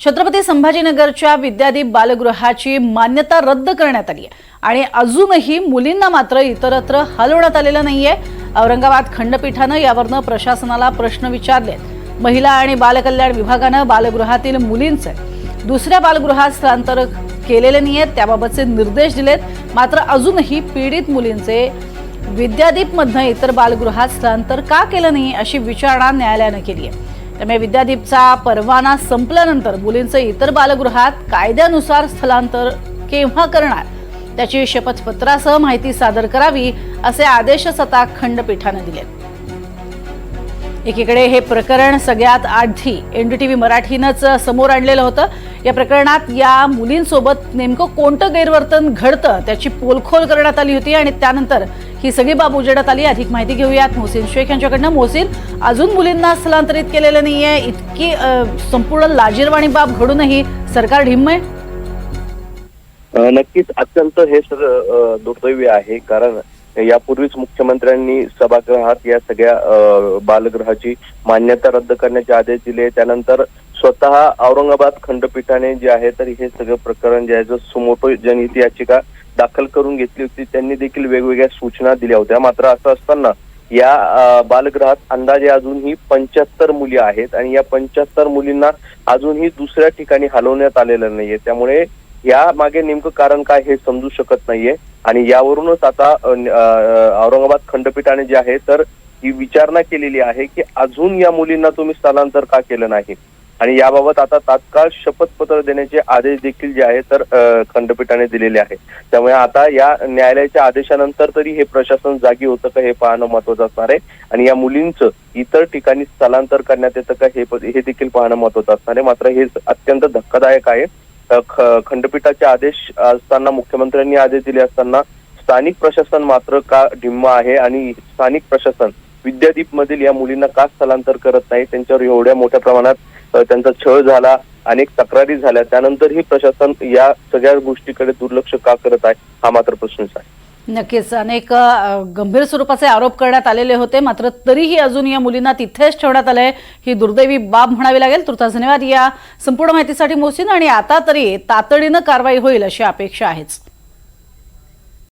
छत्रपती संभाजीनगरच्या विद्यादीप बालगृहाची मान्यता रद्द करण्यात आली आहे. आणि अजूनही मुलींना मात्र इतरत्र हलवण्यात आलेलं नाहीये. औरंगाबाद खंडपीठानं यावरनं प्रशासनाला प्रश्न विचारलेत महिला आणि बालकल्याण विभागानं बालगृहातील मुलींचे दुसऱ्या बालगृहात स्थलांतर केलेले नाहीयेत त्याबाबतचे निर्देश दिलेत. मात्र अजूनही पीडित मुलींचे विद्यादीपमधनं इतर बालगृहात स्थलांतर का केलं नाही अशी विचारणा न्यायालयानं केली आहे. त्यामुळे विद्यादीपचा परवाना संपल्यानंतर मुलींचं इतर बालगृहात कायद्यानुसार स्थलांतर केव्हा करणार? त्याची शपथपत्रासह माहिती सादर करावी असे आदेश सता खंडपीठानं दिलेत. एकीकडे हे प्रकरण सगळ्यात आधी एनडीटीव्ही मराठीनंच समोर आणलेलं होतं. या प्रकरणात या मुलींसोबत नेमकं कोणतं गैरवर्तन घडतं त्याची पोलखोल करण्यात आली होती आणि त्यानंतर ही सगळी बाब उजेडात आली. अधिक माहिती घेऊयात. मोहसिन शेख यांच्याकडनं. मोहसिन अजून मुलींना स्थलांतरित केलेलं नाहीये. इतकी संपूर्ण लाजीरवाणी बाब घडूनही सरकार ढिम्म आहे? नक्कीच अत्यंत हे दुर्दैवी आहे. कारण यापूर्वीच मुख्यमंत्र्यांनी सभागृहात या सगळ्या बालगृहाची मान्यता रद्द करण्याचे आदेश दिले. त्यानंतर स्वतः औरंगाबाद खंडपीठाने जे आहे तर हे सगळं प्रकरण जे आहे जो सुमोटो जनहित याचिका दाखल करून घेतली होती त्यांनी देखील वेगवेगळ्या सूचना दिल्या होत्या. मात्र असं असताना या बालगृहात अंदाजे अजूनही पंच्याहत्तर मुली आहेत आणि या पंच्याहत्तर मुलींना अजूनही दुसऱ्या ठिकाणी हलवण्यात आलेलं नाहीये. त्यामुळे या मागे नेमकं कारण काय हे समजू शकत नाहीये. आणि यावरूनच आता औरंगाबाद खंडपीठाने जे आहे तर ही विचारणा केलेली आहे की अजून या मुलींना तुम्ही स्थलांतर का केलं नाही? आणि याबाबत आता तात्काळ शपथपत्र देण्याचे आदेश देखील जे आहे तर खंडपीठाने दिलेले आहे. त्यामुळे आता या न्यायालयाच्या आदेशानंतर तरी हे प्रशासन जागी होतं का हे पाहणं महत्वाचं असणार आहे. आणि या मुलींचं इतर ठिकाणी स्थलांतर करण्यात येतं का हे प- हे देखील पाहणं महत्वाचं असणार आहे. मात्र हे अत्यंत धक्कादायक आहे. खंडपीठाचे आदेश असताना मुख्यमंत्र्यांनी आदेश दिले असताना स्थानिक प्रशासन मात्र का ढिम्म आहे आणि स्थानिक प्रशासन विद्यादीप मधील या मुलींना का स्थलांतर करत नाही? त्यांच्यावर एवढ्या मोठ्या प्रमाणात त्यांचा छळ झाला अनेक तक्रारी झाल्या. त्यानंतरही प्रशासन या सगळ्या गोष्टीकडे दुर्लक्ष का करत आहे? हा मात्र प्रश्नच आहे. नक्कीच. अनेक गंभीर स्वरूपाचे आरोप करण्यात आलेले होते मात्र तरीही अजून या मुलींना तिथेच ठेवण्यात आलंय. ही दुर्दैवी बाब म्हणावी लागेल. तुर्ता धन्यवाद. या संपूर्ण माहितीसाठी मोसीन आणि आता तरी तातडीनं कारवाई होईल अशी अपेक्षा आहेच.